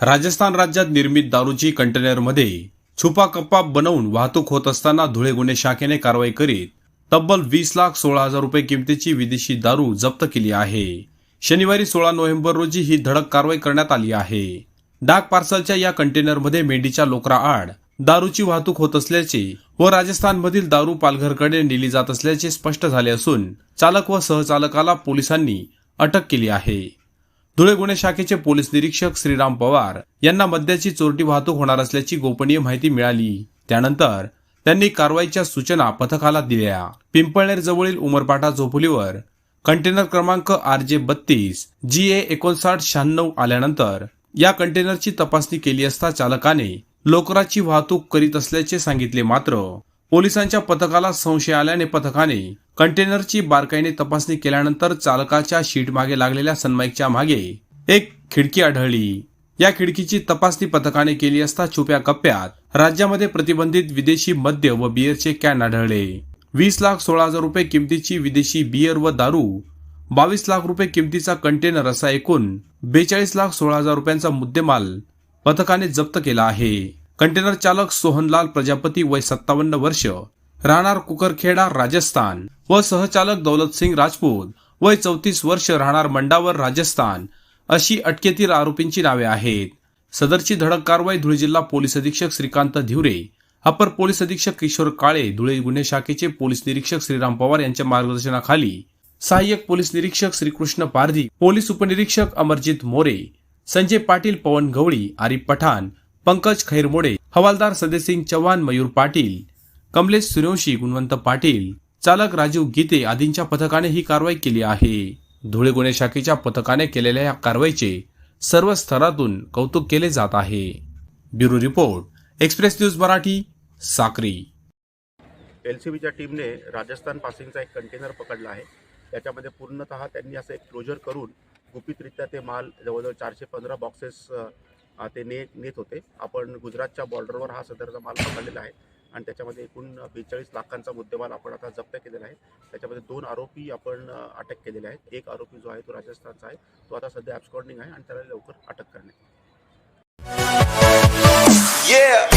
राजस्थान राज्यात निर्मित दारूची कंटेनरमध्ये छुपा कप्पा बनवून वाहतूक होत असताना धुळे गुन्हे शाखेने कारवाई करीत तब्बल वीस लाख सोळा हजार रुपये किमतीची विदेशी दारू जप्त केली आहे. शनिवारी सोळा नोव्हेंबर रोजी ही धडक कारवाई करण्यात आली आहे. डाक पार्सलच्या या कंटेनरमध्ये मेंढीच्या लोकरा आड दारूची वाहतूक होत असल्याचे व राजस्थानमधील दारू पालघरकडे नेली जात असल्याचे स्पष्ट झाले असून चालक व सहचालकाला पोलिसांनी अटक केली आहे. धुळे गुन्हे शाखेचे पोलीस निरीक्षक श्रीराम पवार यांना मद्याची चोरटी वाहतूक होणार असल्याची गोपनीय माहिती मिळाली. त्यानंतर त्यांनी कारवाईच्या सूचना पथकाला दिल्या. पिंपळनेर जवळील उमरपाटा झोपुलीवर कंटेनर क्रमांक आर जे बत्तीस जी ए एकोणसाठ शहाण्णव आल्यानंतर या कंटेनरची तपासणी केली असता चालकाने लोकराची वाहतूक करीत असल्याचे सांगितले मात्र पोलिसांच्या पथकाला संशय आल्याने पथकाने कंटेनरची बारकाईने तपासणी केल्यानंतर चालकाच्या शीट मागे लागलेल्या सनमाईकच्या मागे एक खिडकी आढळली. या खिडकीची तपासणी पथकाने केली असता छुप्या कप्प्यात राज्यामध्ये प्रतिबंधित विदेशी मद्य व बिअरचे कॅन आढळले. वीस लाख सोळा हजार रुपये किमतीची विदेशी बियर व दारू बावीस लाख रुपये किमतीचा कंटेनर असा एकूण बेचाळीस लाख सोळा हजार रुपयांचा मुद्देमाल पथकाने जप्त केला आहे. कंटेनर चालक सोहनलाल प्रजापती वय सत्तावन्न वर्ष राहणार कुकरखेडा राजस्थान. व सहचालक दौलत सिंग राजपूत वय चौतीस वर्ष राहणार मंडावर राजस्थान. अशी अटकेतील आरोपींची नावे आहेत. सदरची धडक कारवाई धुळे जिल्हा पोलीस अधीक्षक श्रीकांत धिवरे अपर पोलीस अधीक्षक किशोर काळे धुळे गुन्हे शाखेचे पोलीस निरीक्षक श्रीराम पवार यांच्या मार्गदर्शनाखाली सहाय्यक पोलीस निरीक्षक श्रीकृष्ण पारधी पोलीस उपनिरीक्षक अमरजित मोरे संजय पाटील पवन गवळी आरिफ पठाण पंकज खैरमोडे हवालदार सदयसिंग चव्हाण मयूर पाटील कमलेश सूर्यवंशी गुणवंत पाटील चालक राजीव गीते आदींच्या पथकाने ही कारवाई केली आहे. धुळे गुन्हे शाखेच्या पथकाने केलेल्या या कारवाईचे सर्व स्तरातून कौतुक केले जात आहे. Bureau report Express News Marathi Sakri. L C बीच्या टीमने राजस्थान पासिंगचा एक कंटेनर पकडला आहे. त्याच्यामध्ये पूर्णतः त्यांनी असं एक क्लोजर करून गुपितरित्या ते माल जवळजवळ चारशे पंधरा बॉक्सेस ते ने नेत होते. आपण गुजरातच्या बॉर्डरवर हा सदरचा माल पकडलेला आहे आणि त्याच्यामध्ये एकूण बेचाळीस लाखांचा मुद्देमाल आपण आता जप्त केलेला आहे. त्याच्यामध्ये दोन आरोपी आपण अटक केलेले आहेत. एक आरोपी जो आहे तो राजस्थानचा आहे. तो आता सध्या ॲब्सकॉर्डिंग आहे आणि त्याला लवकर अटक करण्यात Yeah.